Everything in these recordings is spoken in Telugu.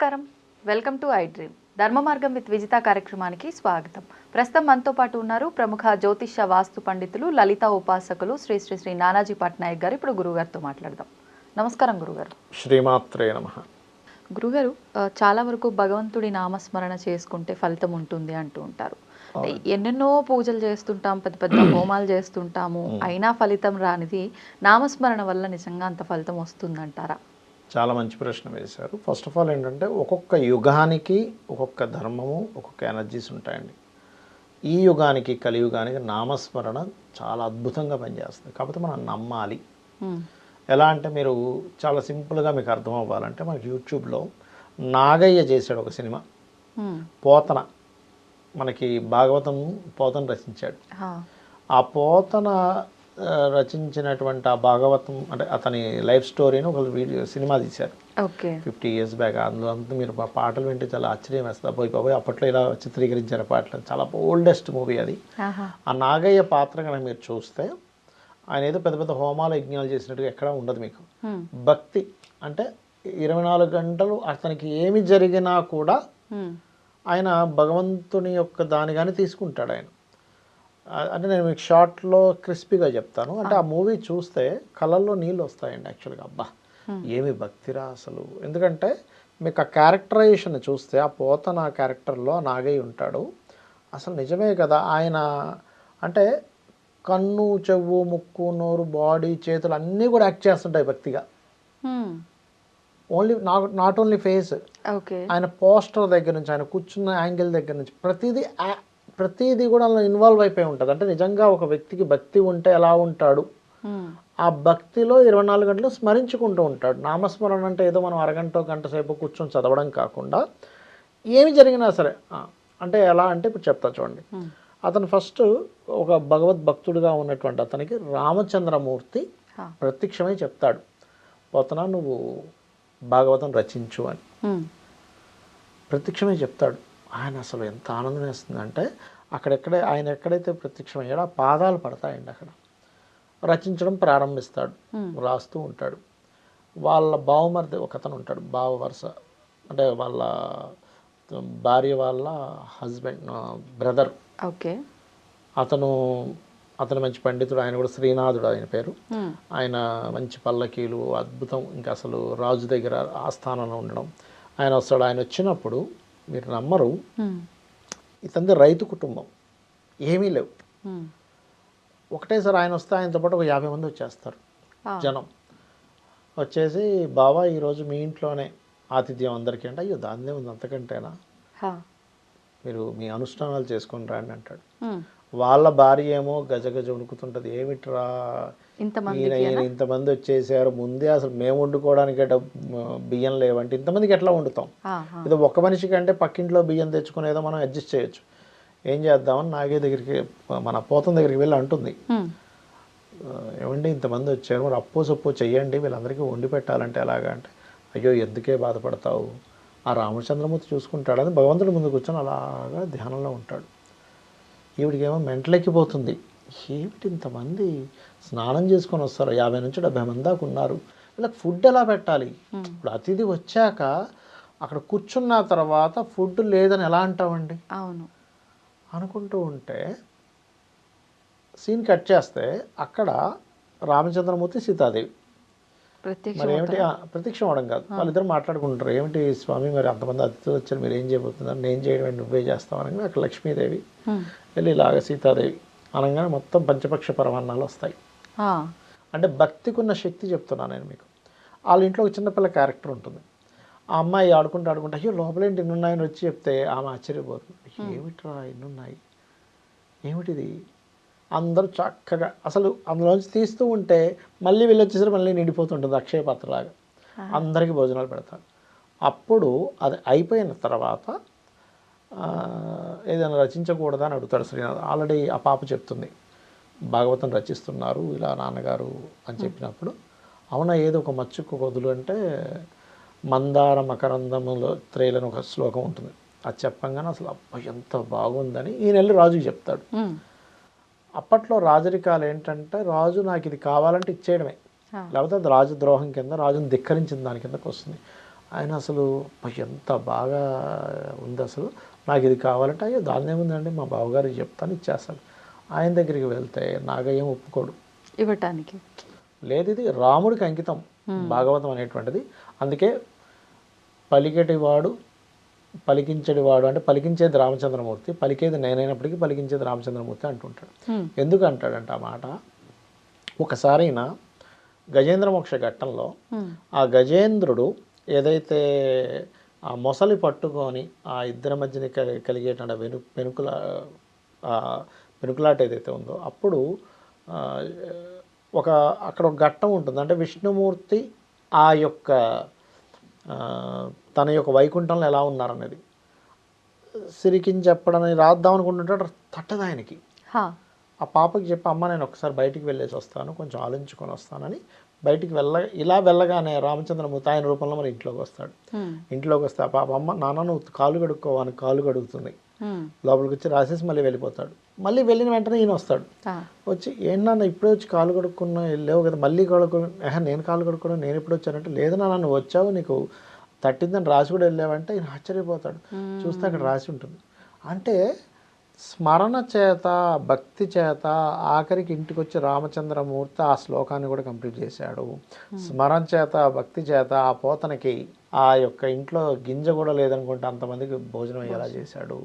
నమస్కారం. Welcome to iDream. Dharma Margam with Vijitha కార్యక్రమానికి స్వాగతం. ప్రస్తుతం మనతో పాటు ఉన్నారు ప్రముఖ జ్యోతిష వాస్తు పండితులు లలిత ఉపాసకులు శ్రీ శ్రీ శ్రీ నానాజీ పట్నాయక్ గారు. ఇప్పుడు గురుగారితో మాట్లాడదాం. నమస్కారం గురుగారు. శ్రీమాత్రే నమ. గురుగారు చాలా వరకు భగవంతుడి నామస్మరణ చేసుకుంటే ఫలితం ఉంటుంది అంటూ ఉంటారు. ఎన్నెన్నో పూజలు చేస్తుంటాం పెద్ద పెద్ద హోమాలు చేస్తుంటాము. అయినా ఫలితం రానిది నామస్మరణ వల్ల నిజంగా అంత ఫలితం వస్తుందంటారా? చాలా మంచి ప్రశ్న వేశారు. ఫస్ట్ ఆఫ్ ఆల్ ఏంటంటే ఒక్కొక్క యుగానికి ఒక్కొక్క ధర్మము ఒక్కొక్క ఎనర్జీస్ ఉంటాయండి. ఈ యుగానికి కలియుగానికి నామస్మరణ చాలా అద్భుతంగా పనిచేస్తుంది. కాకపోతే మనం నమ్మాలి. ఉమ్, ఎలా అంటే మీరు చాలా సింపుల్గా మీకు అర్థం అవ్వాలంటే మనకి యూట్యూబ్లో నాగయ్య చేశాడు ఒక సినిమా. ఉమ్, పోతన. మనకి భాగవతం పోతన రచించాడు. ఆ పోతన రచించినటువంటి ఆ భాగవతం అంటే అతని లైఫ్ స్టోరీని ఒక వీడియో సినిమా తీశారు. ఓకే. ఫిఫ్టీ ఇయర్స్ బ్యాక్ అందులో అంతా మీరు పాటలు వింటే చాలా ఆశ్చర్యం వేస్తుంది. పోయి పోయి అప్పట్లో ఇలా చిత్రీకరించారు పాటలు. చాలా ఓల్డెస్ట్ మూవీ అది. ఆ నాగయ్య పాత్ర కనుక మీరు చూస్తే ఆయన ఏదో పెద్ద పెద్ద హోమాలు యజ్ఞాలు చేసినట్టుగా ఎక్కడా ఉండదు మీకు. భక్తి అంటే ఇరవై నాలుగు గంటలు అతనికి ఏమి జరిగినా కూడా ఆయన భగవంతుని యొక్క దాని కానీ తీసుకుంటాడు ఆయన. అంటే నేను మీకు షార్ట్లో క్రిస్పీగా చెప్తాను. అంటే ఆ. మూవీ చూస్తే కళ్ళల్లో నీళ్ళు వస్తాయండి యాక్చువల్గా. అబ్బా ఏమి భక్తిరా అసలు. ఎందుకంటే మీకు ఆ క్యారెక్టరైజేషన్ చూస్తే ఆ పోతన క్యారెక్టర్లో నాగయ్య ఉంటాడు. అసలు నిజమే కదా ఆయన అంటే కన్ను చెవు ముక్కు నోరు బాడీ చేతులు అన్నీ కూడా యాక్ట్ చేస్తుంటాయి భక్తిగా. Only not not only face. Okay. ఆయన పోస్టర్ దగ్గర నుంచి ఆయన కూర్చున్న యాంగిల్ దగ్గర నుంచి ప్రతిదీ ప్రతిదీ కూడా అందులో ఇన్వాల్వ్ అయిపోయి ఉంటుంది. అంటే నిజంగా ఒక వ్యక్తికి భక్తి ఉంటే ఎలా ఉంటాడు? ఆ భక్తిలో ఇరవై నాలుగు గంటలు స్మరించుకుంటూ ఉంటాడు. నామస్మరణ అంటే ఏదో మనం అరగంట గంట సేపు కూర్చొని చదవడం కాకుండా ఏమి జరిగినా సరే అంటే ఎలా అంటే ఇప్పుడు చెప్తా చూడండి. అతను ఫస్ట్ ఒక భగవద్భక్తుడిగా ఉన్నటువంటి అతనికి రామచంద్రమూర్తి ప్రత్యక్షమై చెప్తాడు. పోతనా నువ్వు భాగవతం రచించు అని. ప్రత్యక్షమే చెప్తాడు. ఆయన అసలు ఎంత ఆనందం వేస్తుందంటే అక్కడెక్కడే ఆయన ఎక్కడైతే ప్రత్యక్షమయ్యాడో ఆ పాదాలు పడతాయండి అక్కడ. రచించడం ప్రారంభిస్తాడు. రాస్తూ ఉంటాడు. వాళ్ళ బావమరిది ఒక అతను ఉంటాడు బావ వరుస. అంటే వాళ్ళ భార్య వాళ్ళ హస్బెండ్ బ్రదర్. ఓకే. అతను అతను మంచి పండితుడు ఆయన కూడా శ్రీనాథుడు ఆయన పేరు. ఆయన మంచి పల్లకీలు అద్భుతం. ఇంకా అసలు రాజు దగ్గర ఆస్థానంలో ఉండడం. ఆయన వస్తాడు. ఆయన వచ్చినప్పుడు మీరు నమ్మరు. ఇతంది రైతు కుటుంబం. ఏమీ లేవు. ఒకటేసారి ఆయన వస్తే ఆయనతో పాటు ఒక యాభై మంది వచ్చేస్తారు జనం. వచ్చేసి బావా ఈరోజు మీ ఇంట్లోనే ఆతిథ్యం అందరికీ అంటే అయ్యో దాన్నే ఉంది అంతకంటేనా? మీరు మీ అనుష్ఠానాలు చేసుకొని రండి అంటాడు. వాళ్ళ భార్య ఏమో గజ గజ వణుకుతుంటుంది. ఏమిట్రా? ఇంతమంది ఈయన ఈయన ఇంతమంది వచ్చేసారు. ముందే అసలు మేము వండుకోవడానికి బియ్యం లేవంటే ఇంతమందికి ఎట్లా వండుతాం? ఇది ఒక్క మనిషికి అంటే పక్కింట్లో బియ్యం తెచ్చుకునేదో మనం అడ్జస్ట్ చేయొచ్చు. ఏం చేద్దామని నాగే దగ్గరికి మన పోతం దగ్గరికి వెళ్ళి అంటుంది. ఉమ్, "ఆ, ఏమండి ఇంతమంది వచ్చారు. మరి అప్పో సప్పో చెయ్యండి. వీళ్ళందరికీ వండి పెట్టాలంటే ఎలాగా అంటే అయ్యో ఎందుకే బాధపడతావు? ఆ రామచంద్రమూర్తి చూసుకుంటాడని భగవంతుడి ముందు కూర్చొని అలాగా ధ్యానంలో ఉంటాడు. ఈవిడికేమో మెంటలెక్కిపోతుంది. ఏమిటి ఇంతమంది స్నానం చేసుకొని వస్తారు? యాభై నుంచి డెబ్బై మంది దాకా ఉన్నారు. వీళ్ళకి ఫుడ్ ఎలా పెట్టాలి? ఇప్పుడు అతిథి వచ్చాక అక్కడ కూర్చున్న తర్వాత ఫుడ్ లేదని ఎలా అంటామండి? అవును. అనుకుంటూ ఉంటే సీన్ కట్ చేస్తే అక్కడ రామచంద్రమూర్తి సీతాదేవి. ప్రత్యక్ష అవడం కాదు. వాళ్ళిద్దరు మాట్లాడుకుంటారు. ఏమిటి స్వామి మరి అంతమంది అతిథులు వచ్చారు మీరు ఏం చేయబోతున్నారు? నేను చేయడం నువ్వే చేస్తావు అనగా అక్కడ లక్ష్మీదేవి వెళ్ళి ఇలాగ సీతాదేవి అనగానే మొత్తం పంచపక్ష పరమాన్నాలు వస్తాయి. అంటే భక్తికి ఉన్న శక్తి చెప్తున్నాను నేను మీకు. వాళ్ళ ఇంట్లో ఒక చిన్నపిల్ల క్యారెక్టర్ ఉంటుంది. ఆ అమ్మాయి ఆడుకుంటూ ఆడుకుంటూ అయ్యో లోపలేంటి? ఇన్ని ఉన్నాయని వచ్చి చెప్తే ఆమె ఆశ్చర్యపోతుంది. ఏమిట్రా ఇన్ని ఉన్నాయి ఏమిటిది? అందరూ చక్కగా అసలు అందులోంచి తీస్తూ ఉంటే మళ్ళీ వీళ్ళు వచ్చేసరికి మళ్ళీ నిండిపోతుంటుంది అక్షయ పాత్రలాగా. అందరికీ భోజనాలు పెడతారు. అప్పుడు అది అయిపోయిన తర్వాత ఏదైనా రచించకూడదా అని అడుగుతాడు శ్రీనాథ్. ఆల్రెడీ ఆ పాప చెప్తుంది భాగవతం రచిస్తున్నారు ఇలా నాన్నగారు అని చెప్పినప్పుడు అవునా ఏదో ఒక మచ్చుకు వదులు అంటే మందార మకరందములో త్రేలని ఒక శ్లోకం ఉంటుంది. అది చెప్పంగానే అసలు అబ్బా ఎంత బాగుందని ఈయన వెళ్ళి రాజుకి చెప్తాడు. అప్పట్లో రాజరికాలు ఏంటంటే రాజు నాకు ఇది కావాలంటే ఇచ్చేయడమే. లేకపోతే అది రాజద్రోహం కింద రాజుని ధిక్కరించిన దాని కిందకు వస్తుంది. ఆయన అసలు "అబ్బా, ఎంత బాగా ఉంది అసలు. నాకు ఇది కావాలంటే అయ్యో దాని ఏముందండి మా బావగారికి చెప్తాను ఇచ్చేస్తాను. ఆయన దగ్గరికి వెళ్తే నాగయ్యం ఒప్పుకోడు. ఇవ్వటానికి. లేదు ఇది రాముడికి అంకితం భాగవతం అనేటువంటిది. అందుకే పలికెటివాడు పలికించేటివాడు అంటే పలికించేది రామచంద్రమూర్తి పలికేది నేనైనప్పటికీ పలికించేది రామచంద్రమూర్తి అంటుంటాడు. ఎందుకు అంటాడంట ఆ మాట ఒకసారైనా గజేంద్ర మోక్ష ఘట్టంలో. ఆ గజేంద్రుడు ఏదైతే ఆ మొసలి పట్టుకొని ఆ ఇద్దరి మధ్యన కలి- కలిగేటువంటి వెను పెనుకుల పెనుకులాట ఏదైతే ఉందో అప్పుడు ఒక అక్కడ ఒక ఘట్టం ఉంటుంది అంటే విష్ణుమూర్తి ఆ యొక్క తన యొక్క వైకుంఠంలో ఎలా ఉన్నారనేది సిరికిని చెప్పడం రాద్దాం అనుకుంటుంటాడు తట్టదు ఆయనకి. ఆ పాపకి చెప్పి అమ్మ నేను ఒకసారి బయటికి వెళ్ళేసి వస్తాను కొంచెం ఆలోచించుకొని వస్తానని బయటికి వెళ్ళ ఇలా వెళ్ళగానే రామచంద్రమూర్తి ఆయన రూపంలో మరి ఇంట్లోకి వస్తాడు. ఇంట్లోకి వస్తే ఆ పాప అమ్మ నాన్న నువ్వు కాలు కడుక్కోవని కాలు కడుగుతుంది. లోపలికి వచ్చి రాసేసి మళ్ళీ వెళ్ళిపోతాడు. మళ్ళీ వెళ్ళిన వెంటనే ఈయన వస్తాడు. వచ్చి ఏంటన్నా ఇప్పుడే వచ్చి కాలు కడుక్కున్నా వెళ్ళావు కదా మళ్ళీ కడుక్కో "ఏహే, నేను కాలు కడుక్కోవడం నేను ఎప్పుడు వచ్చానంటే లేదు నాన్న వచ్చావు నీకు తట్టిందని రాసి కూడా వెళ్ళావంటే ఈయన ఆశ్చర్యపోతాడు. చూస్తే అక్కడ రాసి ఉంటుంది. అంటే స్మరణ చేత భక్తి చేత ఆఖరికి ఇంటికి వచ్చి రామచంద్రమూర్తి ఆ శ్లోకాన్ని కూడా కంప్లీట్ చేశాడు. స్మరణ చేత భక్తి చేత ఆ పోతనకి ఆ యొక్క ఇంట్లో గింజ కూడా లేదనుకుంటే అంతమందికి భోజనం ఎలా చేశాడు.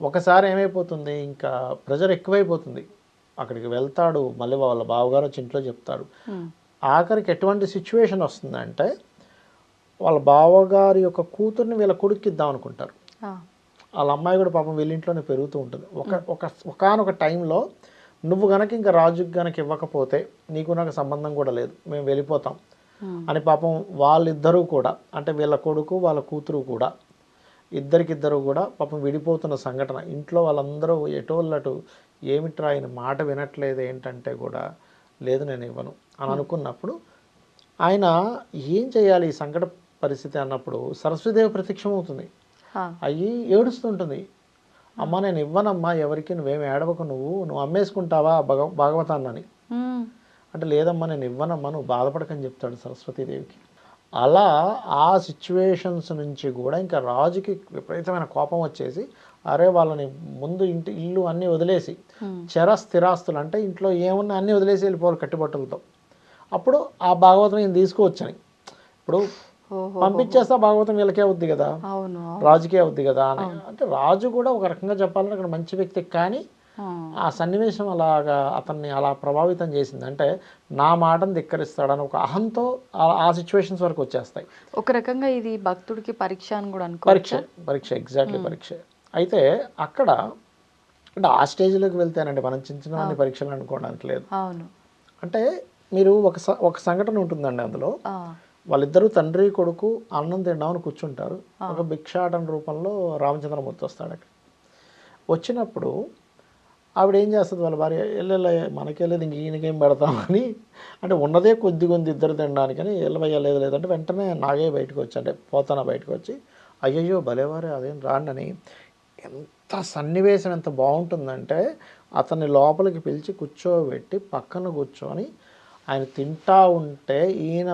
ఒకసారి ఏమైపోతుంది? ఇంకా ప్రెజర్ ఎక్కువైపోతుంది. అక్కడికి వెళ్తాడు. మళ్ళీ వాళ్ళ బావగారు వచ్చి ఇంట్లో చెప్తాడు. ఆఖరికి ఎటువంటి సిచ్యువేషన్ వస్తుందంటే వాళ్ళ బావగారి యొక్క కూతుర్ని వీళ్ళ కొడుక్కి ఇద్దాం అనుకుంటారు. వాళ్ళ అమ్మాయి కూడా పాపం వీళ్ళ ఇంట్లోనే పెరుగుతూ ఉంటుంది. ఒక ఒక ఒకనొక టైంలో నువ్వు గనక ఇంకా రాజుకి గనక ఇవ్వకపోతే నీకు నాకు సంబంధం కూడా లేదు. మేము వెళ్ళిపోతాం. అని పాపం వాళ్ళిద్దరూ కూడా అంటే వీళ్ళ కొడుకు వాళ్ళ కూతురు కూడా ఇద్దరికిద్దరు కూడా పాపం విడిపోతున్న సంఘటన. ఇంట్లో వాళ్ళందరూ ఎటోళ్ళటు ఏమిట్రా ఆయన మాట వినట్లేదు ఏంటంటే కూడా లేదు నేను ఇవ్వను అని అనుకున్నప్పుడు ఆయన ఏం చేయాలి ఈ సంకట పరిస్థితి అన్నప్పుడు సరస్వతిదేవి ప్రత్యక్షమవుతుంది. అయ్యి ఏడుస్తుంటుంది. అమ్మ నేను ఇవ్వనమ్మా ఎవరికి నువ్వేమి ఏడవకు నువ్వు నువ్వు అమ్మేసుకుంటావా భగ భాగవతాన్నని. అంటే లేదమ్మా నేను ఇవ్వనమ్మా నువ్వు బాధపడకని చెప్తాడు సరస్వతీదేవికి. అలా ఆ సిచ్యువేషన్స్ నుంచి కూడా ఇంకా రాజుకి విపరీతమైన కోపం వచ్చేసి అరే వాళ్ళని ముందు ఇంటి ఇల్లు అన్నీ వదిలేసి. చర స్థిరాస్తులు అంటే ఇంట్లో ఏమున్నా అన్నీ వదిలేసి వెళ్ళిపోవాలి కట్టుబట్టలతో. అప్పుడు ఆ భాగవతం ఈయన తీసుకోవచ్చని ఇప్పుడు పంపించేస్తా భాగవతం వీళ్ళకే అవుద్ది కదా. రాజుకే అవుద్ది కదా అని. అంటే రాజు కూడా ఒక రకంగా చెప్పాలంటే అక్కడ మంచి వ్యక్తి కానీ ఆ. సన్నివేశం అలాగా అతన్ని అలా ప్రభావితం చేసింది. అంటే నా మాటను ధిక్కరిస్తాడని ఒక అహంతో ఆ- సిచ్యువేషన్స్ వరకు వచ్చేస్తాయి. ఒక రకంగా ఇది భక్తుడికి పరీక్ష అని కూడా అనుకో పరీక్ష పరీక్ష ఎగ్జాక్ట్లీ పరీక్ష. అయితే అక్కడ అంటే ఆ స్టేజ్లోకి వెళ్తేనండి మనం చిన్న చిన్న పరీక్షలు అనుకోవడానికి లేదు. అంటే మీరు ఒక ఒక సంఘటన ఉంటుందండి అందులో. వాళ్ళిద్దరూ తండ్రి కొడుకు అన్నం తిందామని కూర్చుంటారు. ఒక భిక్షాటన రూపంలో రామచంద్రమూర్తి వస్తాడు అక్కడ. వచ్చినప్పుడు ఆవిడ ఏం చేస్తుంది? వాళ్ళ భార్య వెళ్ళలే మనకెళ్ళేది ఇంక ఈయనకేం పెడతామని అంటే ఉన్నదే కొద్ది కొద్ది ఇద్దరు తినడానికని వెళ్ళవయ్యా లేదు లేదంటే వెంటనే నాగే బయటకు వచ్చి అంటే పోతానా బయటకు వచ్చి అయ్యయ్యో భలేవారే అదేం రాండని ఎంత సన్నివేశం ఎంత బాగుంటుందంటే అతన్ని లోపలికి పిలిచి కూర్చోబెట్టి పక్కన కూర్చొని ఆయన తింటా ఉంటే ఈయన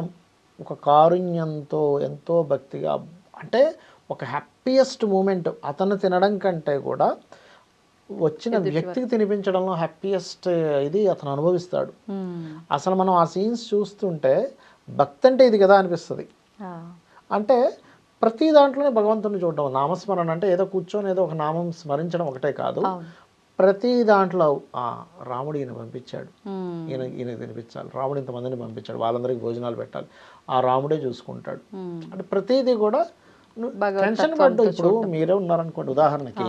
ఒక కారుణ్యంతో ఎంతో భక్తిగా అంటే ఒక హ్యాపీయెస్ట్ మూమెంట్ అతను తినడం కంటే కూడా వచ్చిన వ్యక్తికి తినిపించడంలో హ్యాపీయెస్ట్ ఇది అతను అనుభవిస్తాడు. అసలు మనం ఆ సీన్స్ చూస్తుంటే భక్తి అంటే ఇది కదా అనిపిస్తుంది. అంటే ప్రతి దాంట్లోనే భగవంతుని చూడడం నామస్మరణ అంటే ఏదో కూర్చొని ఏదో ఒక నామం స్మరించడం ఒకటే కాదు. ప్రతి దాంట్లో ఆ, రాముడు ఈయన పంపించాడు. ఈయన ఈయన తినిపించాలి. రాముడు ఇంతమందిని పంపించాడు. వాళ్ళందరికీ భోజనాలు పెట్టాలి. ఆ రాముడే చూసుకుంటాడు. అంటే ప్రతిదీ కూడా టెన్షన్ పడ్డు. ఇప్పుడు మీరే ఉన్నారనుకోండి ఉదాహరణకి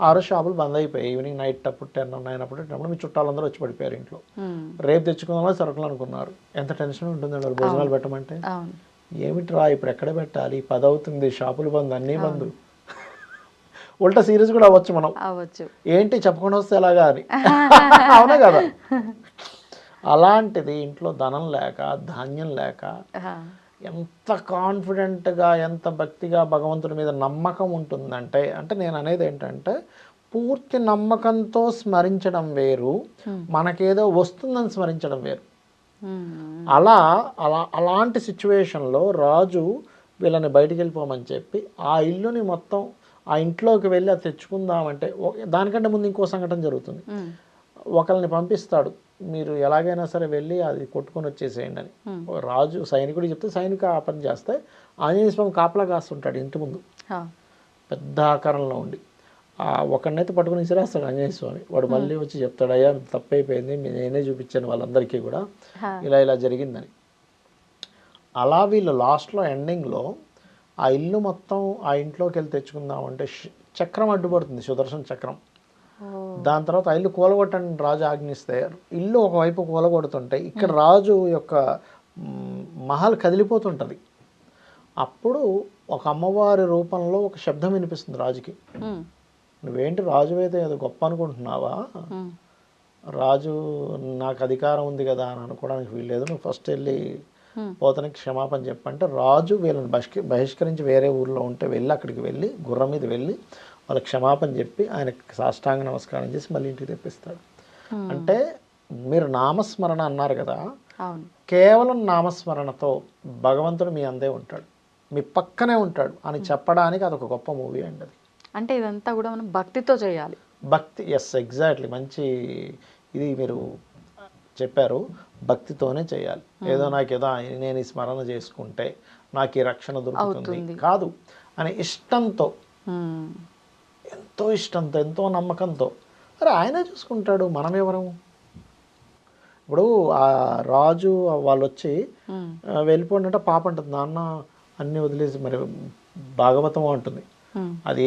ఆరు షాపులు బంద్ అయిపోయాయి. ఈవినింగ్ నైట్ అప్పుడు టెన్ నైన్ అప్పుడు టెన్. అప్పుడు మీ చుట్టాలందరూ వచ్చి పడిపోయారు ఇంట్లో. హ్మ్. రేపు తెచ్చుకుందామని సరుకులు అనుకున్నారు. ఎంత టెన్షన్ ఉంటుంది వాళ్ళు? భోజనాలు పెట్టమంటే? అవును. ఏమిట్రా ఇప్పుడు ఎక్కడ పెట్టాలి? పది అవుతుంది. షాపులు బంద్ అన్నీ బంద్. ఉల్టా సీరియస్ కూడా అవ్వచ్చు మనం. ఏంటి చెప్పకుండా వస్తే ఎలాగా అని. అవునా కదా? అలాంటిది ఇంట్లో ధనం లేక ధాన్యం లేక. ఎంత కాన్ఫిడెంట్గా ఎంత భక్తిగా భగవంతుడి మీద నమ్మకం ఉంటుందంటే అంటే నేను అనేది ఏంటంటే పూర్తి నమ్మకంతో స్మరించడం వేరు మనకేదో వస్తుందని స్మరించడం వేరు. అలా అలా అలాంటి సిచ్యువేషన్లో రాజు వీళ్ళని బయటికి వెళ్ళిపోమని చెప్పి ఆ ఇల్లుని మొత్తం ఆ ఇంట్లోకి వెళ్ళి అది తెచ్చుకుందామంటే దానికంటే ముందు ఇంకో సంఘటన జరుగుతుంది. ఒకరిని పంపిస్తాడు. మీరు ఎలాగైనా సరే వెళ్ళి అది కొట్టుకొని వచ్చేసేయండి అని. రాజు సైనికుడు చెప్తే సైనిక ఆ పని చేస్తే ఆంజనేయ స్వామి కాపలా కాస్తుంటాడు ఇంటి ముందు. పెద్ద ఆకారంలో ఉండి. ఆ ఒకరినైతే పట్టుకుని విసిరేస్తాడు ఆంజనేయ స్వామి. వాడు మళ్ళీ వచ్చి చెప్తాడు అయ్యా తప్పైపోయింది నేనే చూపించాను వాళ్ళందరికీ కూడా. ఇలా ఇలా జరిగిందని. అలా వీళ్ళు లాస్ట్లో ఎండింగ్లో ఆ ఇల్లు మొత్తం ఆ ఇంట్లోకి వెళ్ళి తెచ్చుకుందామంటే చక్రం అడ్డుపడుతుంది సుదర్శన చక్రం. దాని తర్వాత ఆ ఇల్లు కూలగొట్టని రాజు ఆజ్ఞిస్తే ఇల్లు ఒకవైపు కూలగొడుతుంటే ఇక్కడ రాజు యొక్క మహల్ కదిలిపోతుంటుంది. అప్పుడు ఒక అమ్మవారి రూపంలో ఒక శబ్దం వినిపిస్తుంది రాజుకి. నువ్వేంటి రాజు అయితే ఏదో గొప్ప అనుకుంటున్నావా? రాజు నాకు అధికారం ఉంది కదా అని అనుకోవడానికి వీల్లేదు. నువ్వు ఫస్ట్ వెళ్ళి. పోతనికి క్షమాపణ చెప్పంటే రాజు వీళ్ళని బహిష్క బహిష్కరించి వేరే ఊర్లో ఉంటే వెళ్ళి అక్కడికి వెళ్ళి గుర్రం మీద వెళ్ళి వాళ్ళకి క్షమాపణ చెప్పి ఆయనకి సాష్టాంగ నమస్కారం చేసి మళ్ళీ ఇంటికి తెప్పిస్తాడు. అంటే మీరు నామస్మరణ అన్నారు కదా కేవలం నామస్మరణతో భగవంతుడు మీ అందే ఉంటాడు మీ పక్కనే ఉంటాడు అని చెప్పడానికి అదొక గొప్ప మూవీ అండి అది. అంటే ఇదంతా కూడా మనం భక్తితో చేయాలి. భక్తి ఎస్ ఎగ్జాక్ట్లీ మంచి ఇది మీరు చెప్పారు భక్తితోనే చేయాలి. ఏదో నాకు ఏదో నేను ఈ స్మరణ చేసుకుంటే నాకు ఈ రక్షణ దొరుకుతుంది. కాదు. అని ఇష్టంతో ఎంతో ఇష్టంతో ఎంతో నమ్మకంతో. అరే ఆయనే చూసుకుంటాడు. మనం ఎవరం? ఇప్పుడు ఆ రాజు వాళ్ళు వచ్చి ఆ, వెళ్ళిపోయినట్ట పాప అంటుంది నాన్న అన్నీ వదిలేసి మరి భాగవతం అంటుంది. ఉమ్, అది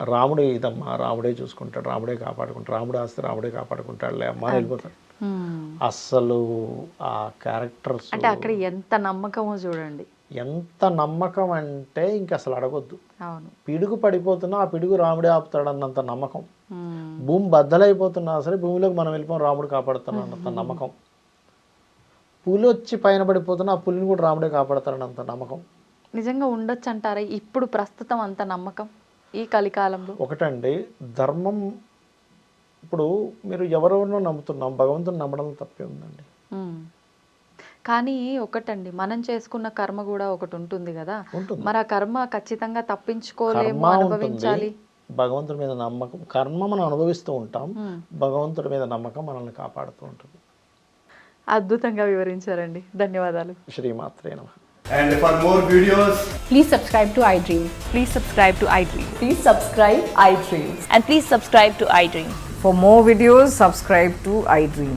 రాముడు ఇదమ్మా రాముడే చూసుకుంటాడు రాముడే కాపాడుకుంటాడు రాముడు ఆస్తి రాముడే కాపాడుకుంటాడులే అమ్మ వెళ్ళిపోతాడు. ఉమ్. అస్సలు ఆ క్యారెక్టర్స్ అంటే అక్కడ ఎంత నమ్మకమో చూడండి. ఎంత నమ్మకం అంటే ఇంక అసలు అడగొద్దు. పిడుగు పడిపోతున్నా ఆ పిడుగు రాముడే ఆపుతాడు అన్నంత నమ్మకం భూమి బద్దలైపోతున్నా సరే భూమిలోకి మనం వెళ్ళిపోం రాముడు కాపాడుతాడు అన్నంత నమ్మకం. పులి వచ్చి పైన పడిపోతున్నా ఆ పులిని కూడా రాముడే కాపాడతాడన్నంత నమ్మకం. నిజంగా ఉండొచ్చు అంటారా ఇప్పుడు ప్రస్తుతం అంత నమ్మకం ఈ కలికాలంలో? ఒకటండి ధర్మం ఇప్పుడు మీరు ఎవరెవరినో నమ్ముతున్నాం భగవంతుని నమ్మడం తప్పే ఉందండి. కానీ ఒకటండి మనం చేసుకున్న కర్మ కూడా ఒకటి ఉంటుంది కదా ఉంటుంది మరి ఆ కర్మ ఖచ్చితంగా తప్పించుకోలేము కర్మ ఉంటుంది అనుభవించాలి భగవంతుడి మీద నమ్మకం కర్మ మనం అనుభవిస్తూ ఉంటాం. భగవంతుడి మీద నమ్మకం మనల్ని కాపాడుతూ ఉంటుంది అద్భుతంగా వివరించారండి ధన్యవాదాలు శ్రీమాత్రే నమ And for more videos, Please subscribe to iDream. Please subscribe to iDream. Please subscribe iDream. And please subscribe to iDream. For more videos, subscribe to iDream.